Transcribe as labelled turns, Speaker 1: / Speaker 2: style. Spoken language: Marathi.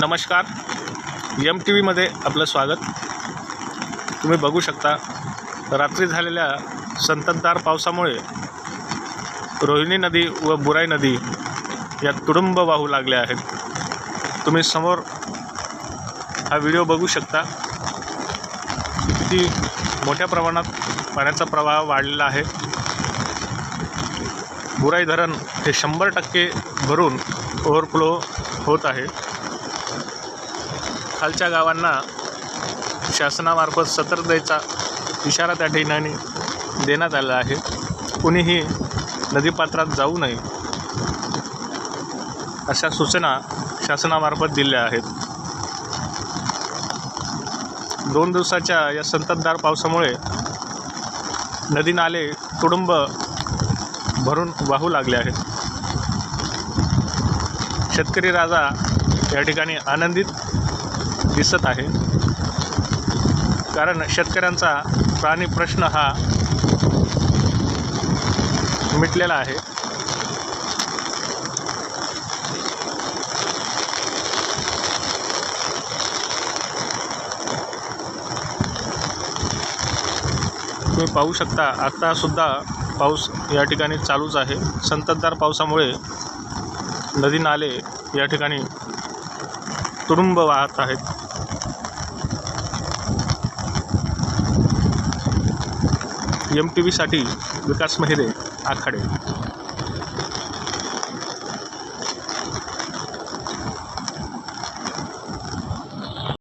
Speaker 1: नमस्कार. यम टी व्हीमध्ये आपलं स्वागत. तुम्ही बघू शकता रात्री झालेल्या संततधार पावसामुळे रोहिणी नदी व बुराई नदी या तुडुंब वाहू लागल्या आहेत. तुम्ही समोर हा व्हिडिओ बघू शकता. किती मोठ्या प्रमाणात पाण्याचा प्रवाह वाढलेला आहे. बुराई धरण हे शंभर टक्के भरून ओव्हरफ्लो होत आहे. खालच्या गावांना शासनामार्फत सतर्कतेचा इशारा त्या ठिकाणी देण्यात आला आहे. कुणीही नदीपात्रात जाऊ नये अशा सूचना शासनामार्फत दिल्या आहेत. दोन दिवसाच्या या संततधार पावसामुळे नदी नाले तुडुंब भरून वाहू लागले आहेत. शेतकरी राजा या ठिकाणी आनंदित दिसत आहे. कारण शेतकऱ्यांचा प्राणी प्रश्न हा मिटलेला आहे. तुम्ही पाहू शकता आत्तासुद्धा पाऊस या ठिकाणी चालूच आहे. संततधार पावसामुळे नदी नाले या ठिकाणी तुडुंब वाहत आहेत. एम टी व्हीसाठी विकास महिरे आखाडे.